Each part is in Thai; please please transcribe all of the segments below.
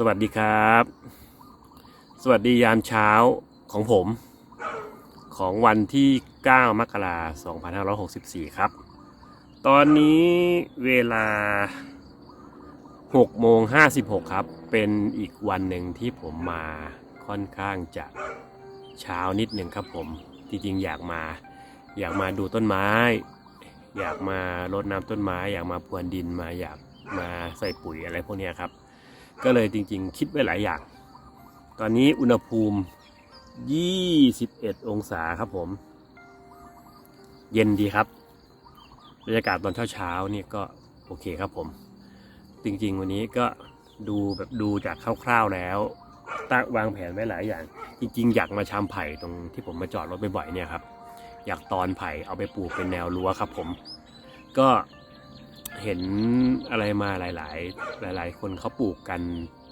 สวัสดีครับ สวัสดียามเช้าของผม ของวันที่ 9 มกราคม2564 ครับ ตอนนี้เวลา6โมง56 ครับ เป็นอีกวันหนึ่งที่ผมมาค่อนข้างจะเช้านิดหนึ่งครับผม จริงๆอยากมา อยากมาดูต้นไม้ อยากมารดน้ำต้นไม้ อยากมาพรวนดินมาอยากมาใส่ปุ๋ยอะไรพวกนี้ครับ ก็เลยจริงๆ คิดไว้หลายอย่าง ตอนนี้อุณหภูมิ 21 องศาครับผม เย็นดีครับบรรยากาศตอนเช้าๆนี่ก็โอเคครับผม จริงๆ วันนี้ก็ดูแบบดูจากคร่าวๆแล้วตั้งวางแผนไว้หลายอย่าง จริง ๆ อยากมาชามไผ่ตรงที่ผมมาจอดรถบ่อยๆเนี่ยครับ อยากตอนไผ่เอาไปปลูกเป็นแนวรั้วครับผม ก็ เห็นอะไรมาหลาย ๆ หลาย ๆ คนเขาปลูกกัน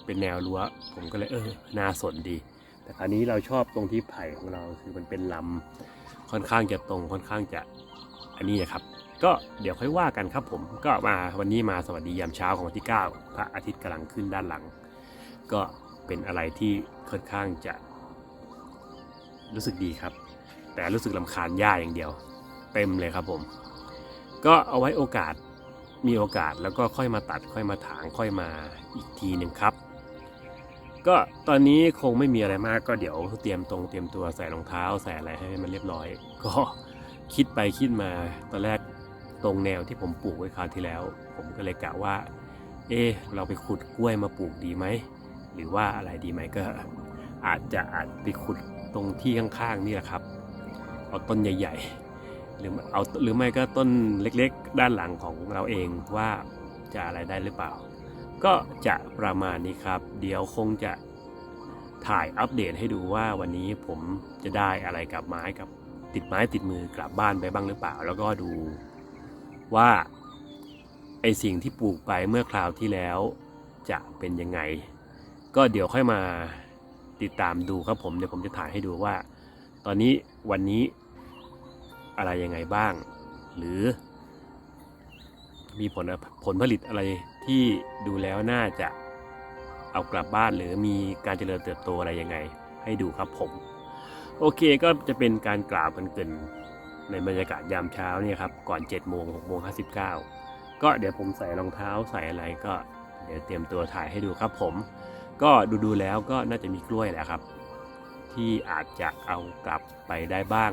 เป็นแนวรั้ว ผมก็เลยเออน่าสนดี แต่คราวนี้เราชอบตรงที่ไผ่ของเราคือมันเป็นลำค่อนข้างจะตรงค่อนข้างจะอันนี้นะครับ ก็เดี๋ยวค่อยว่ากันครับผมก็มาวันนี้มาสวัสดียามเช้าของวันที่ 9 พระอาทิตย์กำลังขึ้นด้านหลัง ก็เป็นอะไรที่ค่อนข้างจะ รู้สึกดีครับ แต่รู้สึกลำคาญหญ้าอย่างเดียว เต็มเลยครับผม ก็เอาไว้โอกาส มีโอกาสแล้วก็ค่อยมาตัดค่อยมาถางค่อยมาอีกทีหนึ่งครับ ก็ตอนนี้คงไม่มีอะไรมากก็เดี๋ยวเตรียมตรงเตรียมตัวใส่รองเท้าใส่อะไรให้มันเรียบร้อย ก็คิดไปคิดมาตอนแรกตรงแนวที่ผมปลูกไว้คราวที่แล้ว ผมก็เลยกะว่า เอะเราไปขุดกล้วยมาปลูกดีไหมหรือว่าอะไรดีไหมก็ อาจจะอาจไปขุดตรงที่ข้างๆนี่แหละครับเอาต้นใหญ่ ๆ หรือเอาหรือไม่ก็ต้นเล็กๆ ด้านหลังของเราเองว่าจะอะไรได้หรือเปล่า ก็จะประมาณนี้ครับ เดี๋ยวคงจะถ่ายอัปเดตให้ดูว่าวันนี้ผมจะได้อะไรกลับไม้กับติดไม้ติดมือกลับบ้านไปบ้างหรือเปล่า แล้วก็ดูว่าไอสิ่งที่ปลูกไปเมื่อคราวที่แล้วจะเป็นยังไง ก็เดี๋ยวค่อยมาติดตามดูครับผมเดี๋ยวผมจะถ่ายให้ดูว่า ตอนนี้วันนี้ อะไรยังไงบ้าง หรือ มีผลผลผลิตอะไรที่ดูแล้วน่าจะเอากลับบ้านหรือมีการเจริญเติบโตอะไรยังไง ให้ดูครับผม โอเคก็จะเป็นการกล่าวกันเกินในบรรยากาศยามเช้าเนี่ยครับก่อน7โมง6โมง59ก็เดี๋ยวผมใส่รองเท้าใส่อะไรก็เดี๋ยวเตรียมตัวถ่ายให้ดูครับผม ก็ดูดูแล้วก็น่าจะมีกล้วยแหละครับ ที่อาจจะเอากลับไปได้บ้าง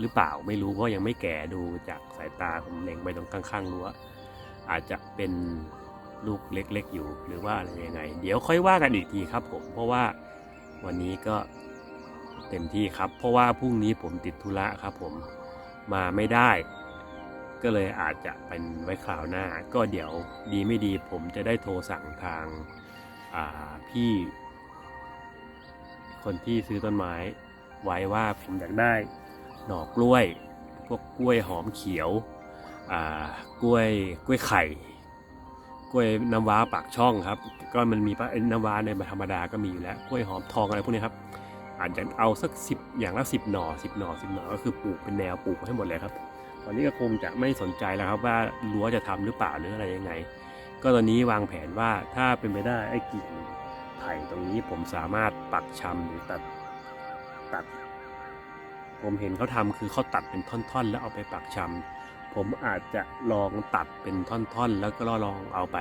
หรือเปล่าไม่รู้เพราะยังไม่แก่ดูจากสายตาผมเล็งไปตรงข้างๆรั้วอาจจะเป็นลูกเล็ก ๆ อยู่หรือว่าอะไรยังไง เดี๋ยวค่อยว่ากันอีกทีครับผมเพราะว่าวันนี้ก็เต็มที่ครับ เพราะว่าพรุ่งนี้ผมติดธุระครับผมมาไม่ได้ ก็เลยอาจจะเป็นไว้คราวหน้า ก็เดี๋ยวดีไม่ดีผมจะได้โทรสั่งทางาพี่ คนที่ซื้อต้นไม้ไว้ว่าผมอยากได้ หน่อกล้วย พวกกล้วยหอมเขียวกล้วยกล้วยไข่กล้วยน้ำว้าปากช่องครับ ก็มันมีปะไอ้น้ำว้าในธรรมดาก็มีอยู่แล้วกล้วยหอมทองอะไรพวกนี้ครับอาจจะเอาสักสิบอย่างละสิบหน่อสิบหน่อสิบหน่อก็คือปลูกเป็นแนวปลูกให้หมดเลยครับ ตอนนี้ก็คงจะไม่สนใจแล้วครับว่ารั้วจะทำหรือเปล่าหรืออะไรยังไง ก็ตอนนี้วางแผนว่าถ้าเป็นไปได้ไอ้กิ่งไผ่ตรงนี้ผมสามารถปักชำหรือตัดตัด ผมเห็นเขาทำคือเขาตัดเป็นท่อนๆ แล้วเอาไปปักชำผมอาจจะลองตัดเป็นท่อนๆ แล้วก็ลองเอาไป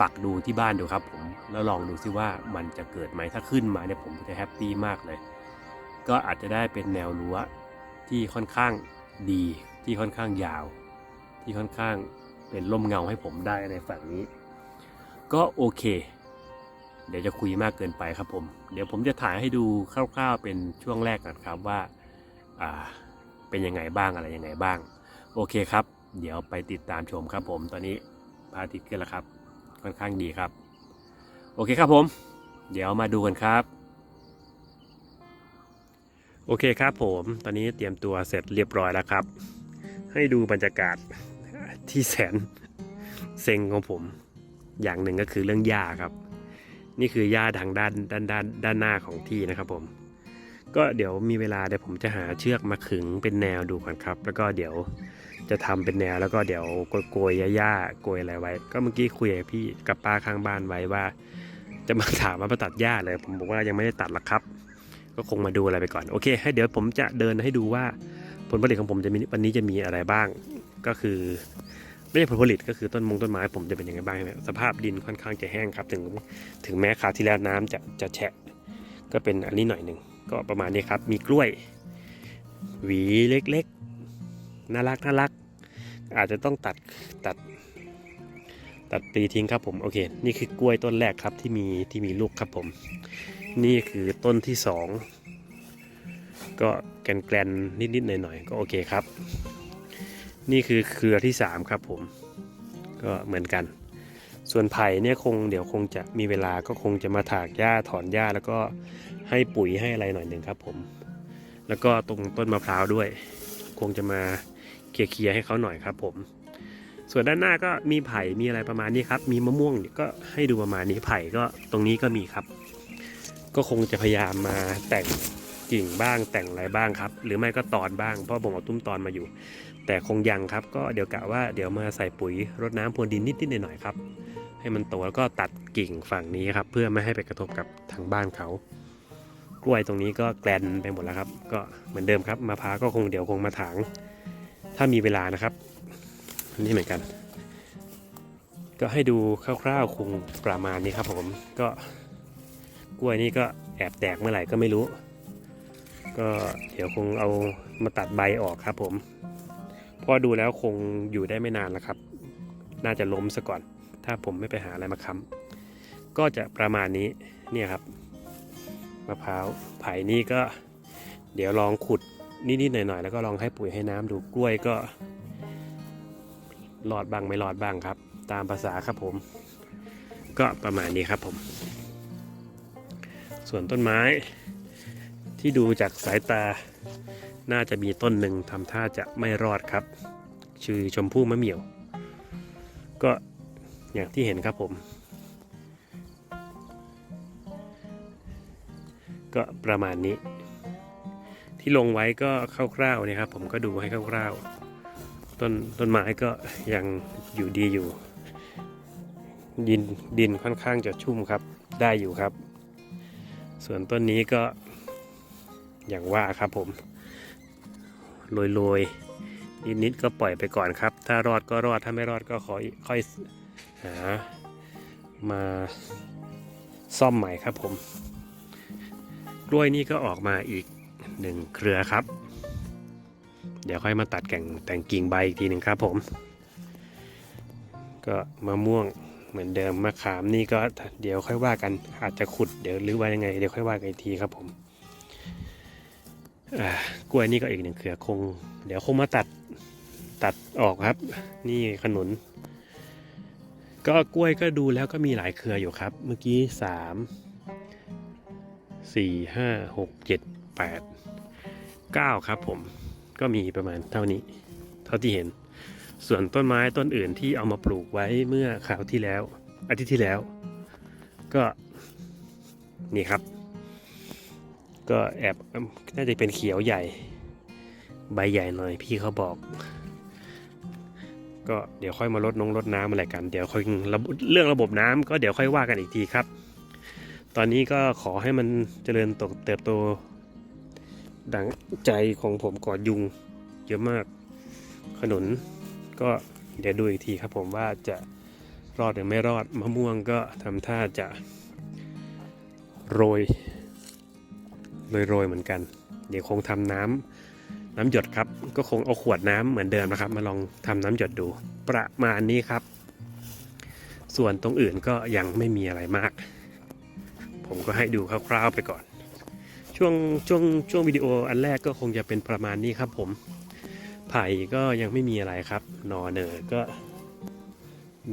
ปักดูที่บ้านดูครับผมแล้วลองดูซิว่ามันจะเกิดไหมถ้าขึ้นมาเนี่ยผมจะแฮปปี้มากเลย ก็อาจจะได้เป็นแนวรั้วที่ค่อนข้างดีที่ค่อนข้างยาว ที่ค่อนข้างเป็นร่มเงาให้ผมได้ในฝั่งนี้ ก็โอเค เดี๋ยวจะคุยมากเกินไปครับผม เดี๋ยวผมจะถ่ายให้ดูคร่าวๆเป็นช่วงแรกก่อนครับว่าอ่า เป็นยังไงบ้างอะไรยังไงบ้าง โอเคครับ เดี๋ยวไปติดตามชมครับผม ตอนนี้พระอาทิตย์ขึ้นแล้วครับ ค่อนข้างดีครับ โอเคครับผม เดี๋ยวมาดูกันครับ โอเคครับผม ตอนนี้เตรียมตัวเสร็จเรียบร้อยแล้วครับ ให้ดูบรรยากาศที่แสนเซ็งของผม อย่างหนึ่งก็คือเรื่องหญ้าครับ นี่คือหญ้าทางด้านด้านด้านด้านหน้าของที่นะครับผม ก็เดี๋ยวมีเวลาเดี๋ยวผมจะหาเชือกมาขึงเป็นแนวดูก่อนครับ แล้วก็เดี๋ยวจะทำเป็นแนวแล้วก็เดี๋ยวโกยๆหญ้าๆโกยอะไรไว้ ก็เมื่อกี้คุยกับพี่กับป้าข้างบ้านไว้ว่า จะมาถามว่ามาตัดหญ้าเลย ผมบอกว่ายังไม่ได้ตัดหรอกครับ ก็คงมาดูอะไรไปก่อนโอเค ให้เดี๋ยวผมจะเดินให้ดูว่าผลผลิตของผมจะมีวันนี้จะมีอะไรบ้าง ก็คือไม่ใช่ผลผลิตก็คือต้นมงต้นไม้ผมจะเป็นยังไงบ้างเนี่ยสภาพดินค่อนข้างจะแห้งครับ ถึงถึงแม้คราวที่แล้วน้ำจะจะแฉะก็เป็นอันนี้หน่อยหนึ่ง ก็ประมาณนี้ครับ มีกล้วย หวีเล็กๆ น่ารักน่ารัก อาจจะต้องตัดตัด ตัดปลีทิ้งครับผม โอเค นี่คือกล้วยต้นแรกครับที่มีที่มีลูกครับผม นี่คือต้นที่สองก็แกนแกลนนิดๆหน่อยๆก็โอเคครับ นี่คือเครือที่สามครับผม ก็เหมือนกัน ส่วนไผ่เนี่ยคงเดี๋ยวคงจะมีเวลาก็คงจะมาถากหญ้าถอนหญ้าแล้วก็ให้ปุ๋ยให้อะไรหน่อยหนึ่งครับผม แล้วก็ตรงต้นมะพร้าวด้วย คงจะมาเคลียร์ให้เขาหน่อยครับผม ส่วนด้านหน้าก็มีไผ่มีอะไรประมาณนี้ครับ มีมะม่วงก็ให้ดูประมาณนี้ไผ่ก็ตรงนี้ก็มีครับ ก็คงจะพยายามมาแต่งกิ่งบ้างแต่งอะไรบ้างครับ หรือไม่ก็ตอนบ้างเพราะผมเอาตุ้มตอนมาอยู่ แต่คงยังครับ ก็เดี๋ยวกะว่าเดี๋ยวมาใส่ปุ๋ยรดน้ำพรวนดินนิดๆหน่อยๆครับ ให้มันโตแล้วก็ตัดกิ่งฝั่งนี้ครับ เพื่อไม่ให้ไปกระทบกับทางบ้านเขา กล้วยตรงนี้ก็แกลนไปหมดแล้วครับ ก็เหมือนเดิมครับมะพร้าวก็คงเดี๋ยวคงมาถาง ถ้ามีเวลานะครับนนี้เหมือนกัน ก็ให้ดูคร่าวๆคงประมาณนี้ครับผมก็กล้วยนี่ก็แอบแตกเมื่อไหร่ก็ไม่รู้ ก็เดี๋ยวคงเอามาตัดใบออกครับผม เพราะดูแล้วคงอยู่ได้ไม่นานแล้วครับ น่าจะล้มซะก่อน ถ้าผมไม่ไปหาอะไรมาค้ำก็จะประมาณนี้เนี่ยครับมะพร้าวไผ่นี่ก็ เดี๋ยวลองขุดนิดๆหน่อยๆ แล้วก็ลองให้ปุ๋ยให้น้ำดูกล้วยก็รอดบ้างไม่รอดบ้างครับ ตามภาษาครับผม ก็ประมาณนี้ครับผม ส่วนต้นไม้ที่ดูจากสายตา น่าจะมีต้นหนึ่งทำท่าจะไม่รอดครับ ชื่อชมพู่มะเหมี่ยว ก็อย่างที่เห็นครับผม ก็ประมาณนี้ ที่ลงไว้ก็คร่าวๆนี่ยครับ ผมก็ดูให้คร่าวๆต้นต้นไม้ก็ยังอยู่ดีอยู่ ดินดินค่อนข้างจะชุ่มครับได้อยู่ครับ ส่วนต้นนี้ก็อย่างว่าครับผม โรยๆ นิดๆก็ปล่อยไปก่อนครับ ถ้ารอดก็รอดถ้าไม่รอดก็ขอค่อยหามาซ่อมใหม่ครับผม กล้วยนี่ก็ออกมาอีกหนึ่งเครือครับ เดี๋ยวค่อยมาตัดแก่งแต่งกิ่งใบอีกทีหนึ่งครับผม ก็มะม่วงเหมือนเดิมมะขามนี่ก็เดี๋ยวค่อยว่ากันอาจจะขุดเดี๋ยวหรือว่ายังไงเดี๋ยวค่อยว่ากันอีกทีครับผม กล้วยนี่ก็อีกหนึ่งเครือคง เดี๋ยวคงมาตัดตัดออกครับ นี่ขนุน ก็กล้วยก็ดูแล้วก็มีหลายเครืออยู่ครับ เมื่อกี้สามสี่ห้าหกเจ็ดแปดเก้าครับผมก็มีประมาณเท่านี้ เท่าที่เห็น ส่วนต้นไม้ต้นอื่นที่เอามาปลูกไว้เมื่อคราวที่แล้ว อาทิตย์ที่แล้ว ก็นี่ครับ ก็แอบน่าจะเป็นเขียวใหญ่ ใบใหญ่หน่อยพี่เขาบอก ก็เดี๋ยวค่อยมาลดนงลดน้ำอะไรกัน เดี๋ยวค่อยระบเรื่องระบบน้ำก็เดี๋ยวค่อยว่ากันอีกทีครับ ตอนนี้ก็ขอให้มันเจริญตกเติบโต ดังใจของผมก่อนยุง เยอะมากขนุนก็เดี๋ยวดูอีกทีครับผมว่าจะรอดหรือไม่รอดมะม่วงก็ทำท่าจะโรย โรยๆเหมือนกัน เดี๋ยวคงทำน้ำน้ำหยดครับ ก็คงเอาขวดน้ำเหมือนเดิมนะครับ มาลองทำน้ำหยดดู ประมาณนี้ครับ ส่วนตรงอื่นก็ยังไม่มีอะไรมาก ผมก็ให้ดูคร่าวๆไปก่อน ช่วงช่วงช่วงวิดีโออันแรกก็คงจะเป็นประมาณนี้ครับผมไผ่ก็ยังไม่มีอะไรครับหนอเนอก็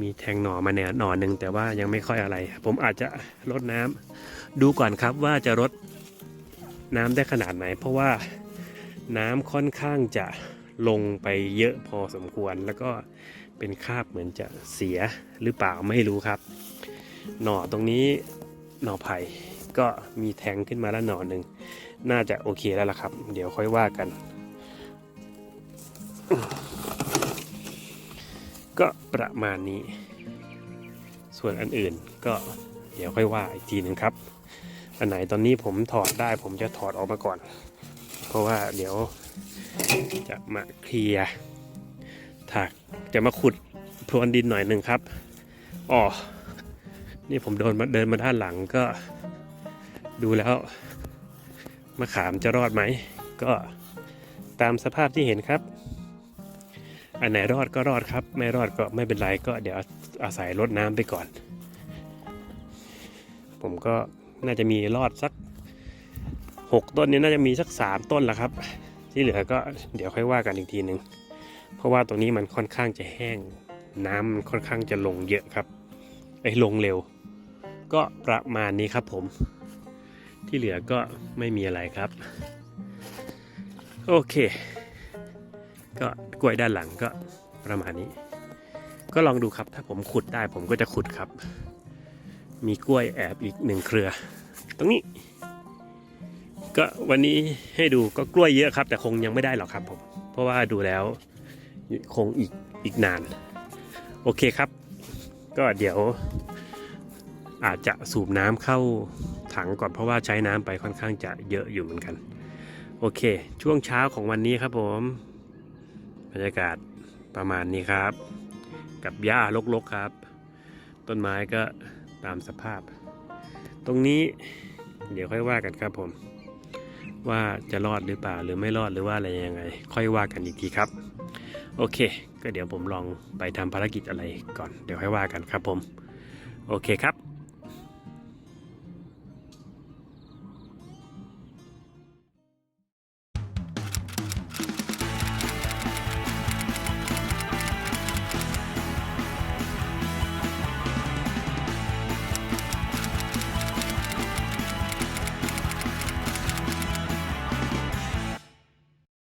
มีแทงหน่อมาแนวหน่อหนึ่งแต่ว่ายังไม่ค่อยอะไร ผมอาจจะลดน้ำดูก่อนครับว่าจะลด น้ำได้ขนาดไหน เพราะว่าน้ำค่อนข้างจะลงไปเยอะพอสมควร แล้วก็เป็นคราบเหมือนจะเสียหรือเปล่าไม่รู้ครับ หน่อตรงนี้หน่อไผ่ก็มีแทงขึ้นมาแล้วหน่อหนึ่งน่าจะโอเคแล้วล่ะครับ เดี๋ยวค่อยว่ากัน ก็ประมาณนี้ ส่วนอันอื่นก็เดี๋ยวค่อยว่าอีกทีหนึ่งครับ อันไหนตอนนี้ผมถอดได้ผมจะถอดออกมาก่อน เพราะว่าเดี๋ยวจะมาเคลียร์ถักจะมาขุดพรวนดินหน่อยหนึ่งครับอ๋อนี่ผมโดนมาเดินมาด้านหลังก็ดูแล้วมะขามจะรอดไหม ก็ตามสภาพที่เห็นครับ อันไหนรอดก็รอดครับ ไม่รอดก็ไม่เป็นไรก็เดี๋ยวอาศัยรดน้ำไปก่อน ผมก็ น่าจะมีรอดสักหกต้นนี้น่าจะมีสักสามต้นละครับ ที่เหลือก็เดี๋ยวค่อยว่ากันอีกทีหนึ่งเพราะว่าตรงนี้มันค่อนข้างจะแห้ง น้ำมันค่อนข้างจะลงเยอะครับไอ้ลงเร็ว ก็ประมาณนี้ครับผม ที่เหลือก็ไม่มีอะไรครับ โอเค ก็กล้วยด้านหลังก็ประมาณนี้ ก็ลองดูครับถ้าผมขุดได้ผมก็จะขุดครับ มีกล้วยแอบอีกหนึ่งเครือ ตรงนี้ ก็วันนี้ให้ดูก็กล้วยเยอะครับ แต่คงยังไม่ได้หรอกครับผม เพราะว่าดูแล้วคงอีกอีกนาน โอเคครับ ก็เดี๋ยว อาจจะสูบน้ำเข้าถังก่อนเพราะว่าใช้น้ำไปค่อนข้างจะเยอะอยู่เหมือนกัน โอเค ช่วงเช้าของวันนี้ครับผมบรรยากาศประมาณนี้ครับ กับหญ้ารกๆครับ ต้นไม้ก็ ตามสภาพ ตรงนี้เดี๋ยวค่อยว่ากันครับผม ว่าจะรอดหรือเปล่าหรือไม่รอดหรือว่าอะไรยังไง ค่อยว่ากันอีกทีครับ โอเค ก็เดี๋ยวผมลองไปทำภารกิจอะไรก่อน เดี๋ยวค่อยว่ากันครับผม โอเคครับ